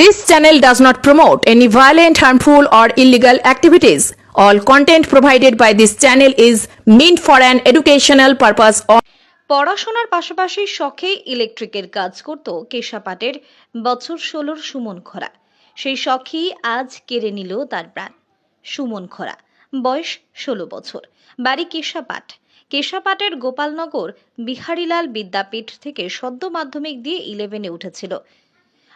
This channel does not promote any violent, harmful, or illegal activities. All content provided by this channel is meant for an educational purpose only. পড়াশোনার পাশাপাশি শখে ইলেকট্রিকের কাজ করত কেশাপাটের বছর ষোলোর সুমন খরা সেই শখই আজ কেড়ে নিল তার প্রাণ সুমন খরা বয়স ষোলো বছর বাড়ি কেশাপাট কেশাপাটের গোপালনগর বিহারীলাল বিদ্যাপীঠ থেকে সদ্য মাধ্যমিক দিয়ে ইলেভেনে উঠেছিল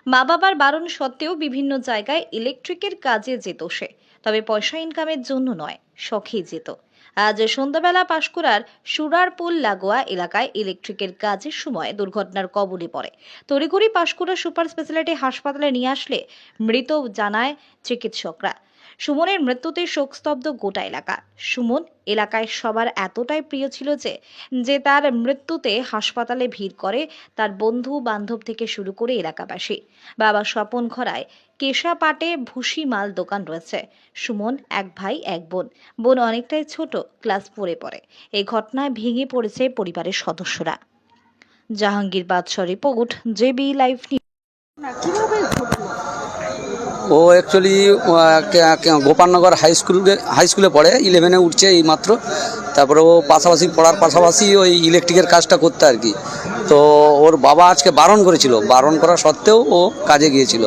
মা বাবার বারণ সত্ত্বেও বিভিন্ন জায়গায় ইলেকট্রিকের কাজে যেত সে। তবে পয়সা ইনকামের জন্য নয়। শখেই যেত আজ সন্ধ্যাবেলা পাশকুড়ার সুরারপুল লাগোয়া এলাকায় ইলেকট্রিকের কাজের সময় দুর্ঘটনার কবলে পড়ে। তড়িঘড়ি পাশকুড়া সুপার স্পেশালিটি হাসপাতালে নিয়ে আসলে মৃত জানায় চিকিৎসকরা। সুমনের মৃত্যুতে শোকস্তব্ধ গোটা এলাকা। সুমন, এলাকায় সবার এতটাই প্রিয় ছিল যে যে তার মৃত্যুতে হাসপাতালে ভিড় করে তার বন্ধু বান্ধব থেকে শুরু করে এলাকাবাসী। বাবা স্বপন খরায় কেশাপাটে ভুসি মাল দোকান রয়েছে। সুমন, এক ভাই, এক বোন। বোন অনেকটাই ছোট, ক্লাস পড়ে পড়ে। এই ঘটনায় ভেঙে পড়েছে পরিবারের সদস্যরা। Jahangir Badshah report, JB live ও actually Gopalnagar high school high স্কুলে পড়ে ইলেভেনে উঠছে এই মাত্র তারপরে ও পাশাপাশি পড়ার পাশাপাশি ওই ইলেকট্রিকের কাজটা করতে আর কি। তো ওর বাবা আজকে বারণ করেছিল। বারণ করা সত্ত্বেও ও কাজে গিয়েছিল।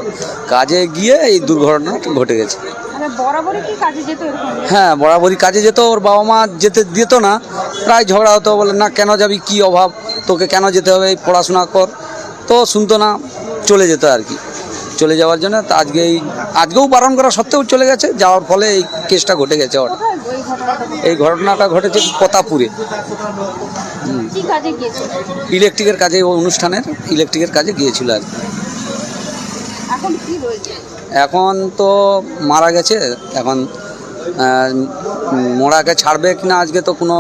কাজে গিয়ে এই দুর্ঘটনা ঘটে গেছে। মানে হ্যাঁ বরাবরই কাজে যেত। ওর বাবা মা যেতে দিত না। প্রায় ঝগড়া হতো। বলে না কেন যাবি? কি অভাব? তোকে কেন যেতে হবে? পড়াশোনা কর। তো শুনতো না চলে যেত আর কি। চলে যাওয়ার জন্য তা আজকে এই আজকেও বারণ করা সত্ত্বেও চলে গেছে যাওয়ার ফলে এই কেসটা ঘটে গেছে ঘটনাটা এই ঘটনাটা ঘটেছে প্রতাপুরে ইলেকট্রিকের কাজে ও অনুষ্ঠানের ইলেকট্রিকের কাজে গিয়েছিল আর কি। এখন তো মারা গেছে এখন মোড়াকে ছাড়বে কিনা আজকে তো কোনো